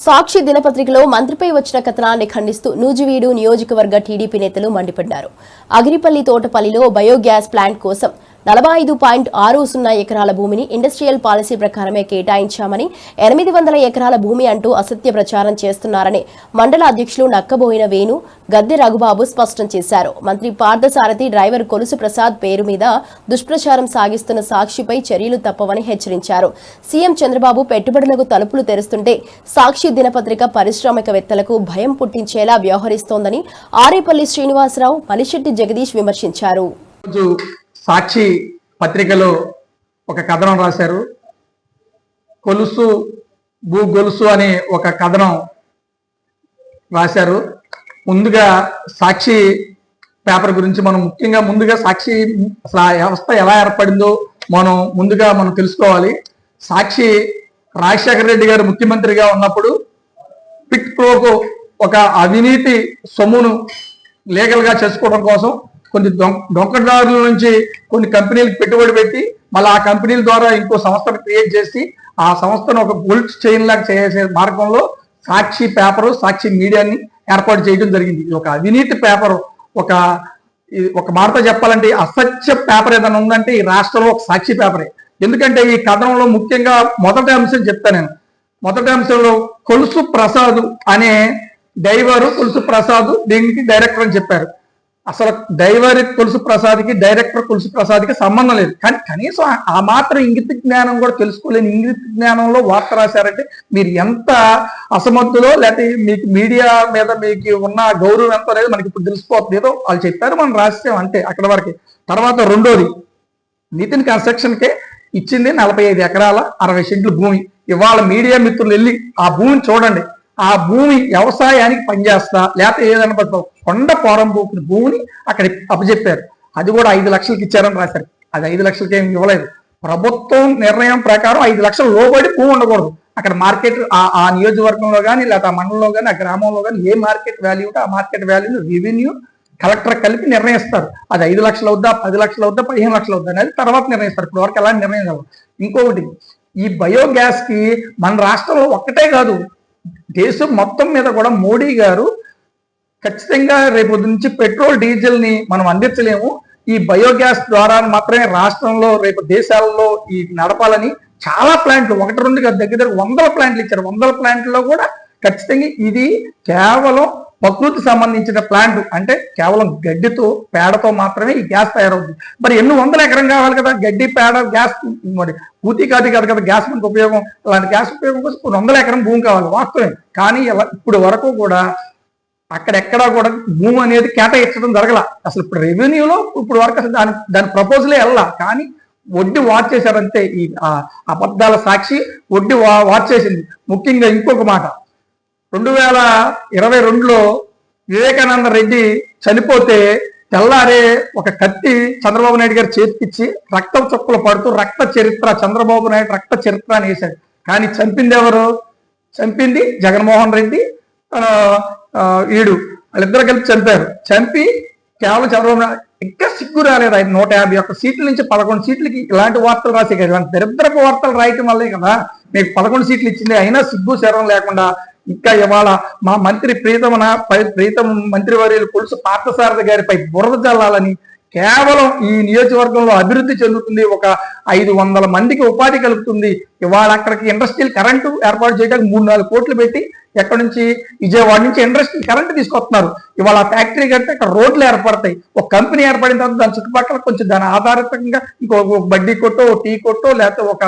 సాక్షి దినపత్రికలో మంత్రిపై వచ్చిన కథనాన్ని ఖండిస్తూ నూజివీడు నియోజకవర్గ టీడీపీ నేతలు మండిపడ్డారు. అగిరిపల్లి తోటపల్లిలో బయోగ్యాస్ ప్లాంట్ కోసం నలభై ఐదు పాయింట్ ఆరు సున్నా ఎకరాల భూమిని ఇండస్ట్రియల్ పాలసీ ప్రకారమే కేటాయించామని ఎనిమిది వందల ఎకరాల భూమి అంటూ అసత్య ప్రచారం చేస్తున్నారని మండల అధ్యక్షులు నక్కబోయిన వేణు గద్దె రఘుబాబు స్పష్టం చేశారు. మంత్రి పార్థసారథి డ్రైవర్ కొలుసు ప్రసాద్ పేరు మీద దుష్ప్రచారం సాగిస్తున్న సాక్షిపై చర్యలు తప్పవని హెచ్చరించారు. సీఎం చంద్రబాబు పెట్టుబడులకు తలుపులు తెరుస్తుంటే సాక్షి దినపత్రిక పారిశ్రామికవేత్తలకు భయం పుట్టించేలా వ్యవహరిస్తోందని ఆరేపల్లి శ్రీనివాసరావు మలిశెట్టి జగదీష్ విమర్శించారు. సాక్షి పత్రికలో ఒక కథనం రాశారు. కొలుసు భూ గొలుసు అనే ఒక కథనం రాశారు. ముందుగా సాక్షి పేపర్ గురించి మనం ముఖ్యంగా ముందుగా సాక్షి అసలు ఆ వ్యవస్థ ఎలా ఏర్పడిందో మనం ముందుగా మనం తెలుసుకోవాలి. సాక్షి రాజశేఖర రెడ్డి గారు ముఖ్యమంత్రిగా ఉన్నప్పుడు పిట్ ప్రోకు ఒక అవినీతి సొమ్మును లీగల్గా చేసుకోవడం కోసం కొన్ని దొంగ దొంగదారుల నుంచి కొన్ని కంపెనీలకు పెట్టుబడి పెట్టి మళ్ళీ ఆ కంపెనీల ద్వారా ఇంకో సంస్థను క్రియేట్ చేసి ఆ సంస్థను ఒక గోల్డ్ చైన్ లాగా చేసే మార్గంలో సాక్షి పేపరు సాక్షి మీడియాని ఏర్పాటు చేయడం జరిగింది. ఇది ఒక అవినీతి పేపరు. ఒక ఒక మాటతో చెప్పాలంటే అసత్య పేపర్ ఏదైనా ఉందంటే ఈ రాష్ట్రంలో ఒక సాక్షి పేపరే. ఎందుకంటే ఈ కథనంలో ముఖ్యంగా మొదటి అంశం చెప్తాను నేను. మొదటి అంశంలో కొలుసు ప్రసాద్ అనే డైవరు కొలుసు ప్రసాద్ దీనికి డైరెక్టర్ అని చెప్పారు. అసలు డైవర్ తులసి ప్రసాద్కి డైరెక్టర్ కొలుసు ప్రసాద్కి సంబంధం లేదు. కానీ కనీసం ఆ- మాత్రం ఇంగిత జ్ఞానం కూడా తెలుసుకోలేని ఇంగిత జ్ఞానంలో వార్త రాశారంటే మీరు ఎంత అసమర్థులో లేకపోతే మీకు మీడియా మీద మీకు ఉన్న గౌరవం ఎంత అనేది మనకి ఇప్పుడు తెలిసిపోతుంది. ఏదో వాళ్ళు చెప్పారు మనం రాసాం అంతే అక్కడ వరకు. తర్వాత రెండోది నితిన్ కన్స్ట్రక్షన్ కే ఇచ్చింది నలభై ఐదు ఎకరాల అరవై సెంట్లు భూమి. ఇవాళ మీడియా మిత్రులు వెళ్ళి ఆ భూమిని చూడండి. ఆ భూమి వ్యవసాయానికి పనిచేస్తా లేకపోతే ఏదైనా పట్టు కొండ పోరంబోకుని భూమిని అక్కడ అప్పచెప్పారు అది కూడా ఐదు లక్షలకి ఇచ్చారని రాశారు. అది ఐదు లక్షలకి ఏమి ఇవ్వలేదు. ప్రభుత్వం నిర్ణయం ప్రకారం ఐదు లక్షలు లోబడి భూమి ఉండకూడదు. అక్కడ మార్కెట్ ఆ ఆ నియోజకవర్గంలో కానీ లేకపోతే ఆ మండలంలో కానీ ఆ గ్రామంలో కానీ ఏ మార్కెట్ వాల్యూ ఉంటే ఆ మార్కెట్ వాల్యూ రెవెన్యూ కలెక్టర్ కలిపి నిర్ణయిస్తారు. అది ఐదు లక్షలు అవుద్దా పది లక్షలు అవుద్దా పదిహేను లక్షలు అవుద్దా అనేది తర్వాత నిర్ణయిస్తారు. ఇప్పుడు వరకు ఎలాంటి నిర్ణయం ఇంకొకటి ఈ బయోగ్యాస్కి మన రాష్ట్రంలో ఒక్కటే కాదు. దేశం మొత్తం మీద కూడా మోడీ గారు ఖచ్చితంగా రేపు నుంచి పెట్రోల్ డీజిల్ని మనం అందించలేము. ఈ బయోగ్యాస్ ద్వారా మాత్రమే రాష్ట్రంలో రేపు దేశాలలో ఈ నడపాలని చాలా ప్లాంట్లు ఒకటి రెండు దగ్గర దగ్గర వందల ప్లాంట్లు ఇచ్చారు. వందల ప్లాంట్లో కూడా ఖచ్చితంగా ఇది కేవలం ప్రకృతి సంబంధించిన ప్లాంట్ అంటే కేవలం గడ్డితో పేడతో మాత్రమే ఈ గ్యాస్ తయారవుతుంది. మరి ఎన్ని వందల ఎకరం కావాలి కదా గడ్డి పేడ గ్యాస్ మరి పూర్తి కాదు కాదు కదా గ్యాస్ మనకు ఉపయోగం. అలాంటి గ్యాస్ ఉపయోగం కోసం కొన్ని వందల ఎకరం భూమి కావాలి వాస్తవమే. కానీ ఇలా ఇప్పుడు వరకు కూడా అక్కడెక్కడా కూడా భూమి అనేది కేటాయించడం జరగల. అసలు ఇప్పుడు రెవెన్యూలో ఇప్పుడు వరకు అసలు దాని దాని ప్రపోజలే వెళ్ళా కానీ వడ్డీ వాచ్ చేశారంతే ఈ అబద్ధాల సాక్షి వడ్డీ వా వాచ్ చేసింది. ముఖ్యంగా ఇంకొక మాట. రెండు వేల ఇరవై రెండులో వివేకానంద రెడ్డి చనిపోతే తెల్లారే ఒక కత్తి చంద్రబాబు నాయుడు గారు చేతికిచ్చి రక్తం చుక్కలు పడుతూ రక్త చరిత్ర చంద్రబాబు నాయుడు రక్త చరిత్ర అని వేశాడు కానీ చంపింది ఎవరు? చంపింది జగన్మోహన్ రెడ్డి. ఈడు. వాళ్ళిద్దరు కలిపి చంపారు. చంపి కేవలం చంద్రబాబు ఇంకా సిగ్గు రాలేదు. ఆయన నూట యాభై ఒక్క సీట్ల నుంచి పదకొండు సీట్లకి ఇలాంటి వార్తలు రాసే కదా. ఇలాంటి దరిద్రపు వార్తలు రాయటం వల్లే కదా మీకు పదకొండు సీట్లు ఇచ్చింది. అయినా సిగ్గు శరం లేకుండా ఇంకా ఇవాళ మా మంత్రి ప్రీతమన పై- ప్రీతం మంత్రివర్యులు పులుసు పార్థసారథి గారిపై బురద చల్లాలని కేవలం ఈ నియోజకవర్గంలో అభివృద్ధి చెందుతుంది. ఒక ఐదు వందల మందికి ఉపాధి కలుగుతుంది. ఇవాళ అక్కడికి ఇండస్ట్రియల్ కరెంటు ఏర్పాటు చేయడానికి మూడు నాలుగు కోట్లు పెట్టి ఎక్కడి నుంచి విజయవాడ నుంచి ఇండస్ట్రీ కరెంట్ తీసుకొస్తున్నారు. ఇవాళ ఫ్యాక్టరీ కడితే అక్కడ రోడ్లు ఏర్పడతాయి. ఒక కంపెనీ ఏర్పడిన తర్వాత దాని చుట్టుపక్కల కొంచెం దాని ఆధారితంగా ఇంకో బడ్డీ కొట్టో టీ కొట్టో లేకపోతే ఒక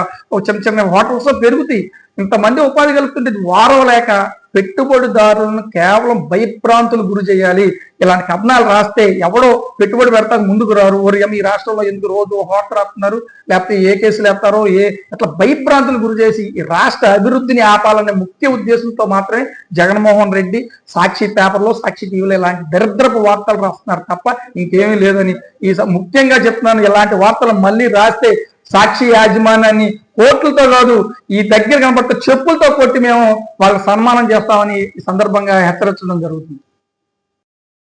చిన్న చిన్న హోటల్స్ పెరుగుతాయి. ఇంతమంది ఉపాధి కలుపుతుంటే వారం లేక పెట్టుబడిదారులను కేవలం భయప్రాంతులు గురి చేయాలి. ఇలాంటి కథనాలు రాస్తే ఎవడో పెట్టుబడి పెడతాకు ముందుకు రారు. ఓరియం ఈ రాష్ట్రంలో ఎందుకు రోజు హోటల్ రాస్తున్నారు? లేకపోతే ఏ కేసులు వేస్తారో ఏ అట్లా భయప్రాంతులు గురి చేసి ఈ రాష్ట్ర అభివృద్ధిని ఆపాలనే ముఖ్య ఉద్దేశంతో మాత్రమే జగన్మోహన్ రెడ్డి సాక్షి పేపర్లో సాక్షి టీవీలో ఇలాంటి దరిద్రపు వార్తలు రాస్తున్నారు తప్ప ఇంకేమీ లేదని ఈ స- ముఖ్యంగా చెప్తున్నాను. ఇలాంటి వార్తలు మళ్ళీ రాస్తే సాక్షి యాజమాన్యాన్ని కోట్లతో కాదు ఈ దగ్గర కనబడితే చెప్పులతో కొట్టి మేము వాళ్ళకి సన్మానం చేస్తామని ఈ సందర్భంగా హెచ్చరించడం జరుగుతుంది.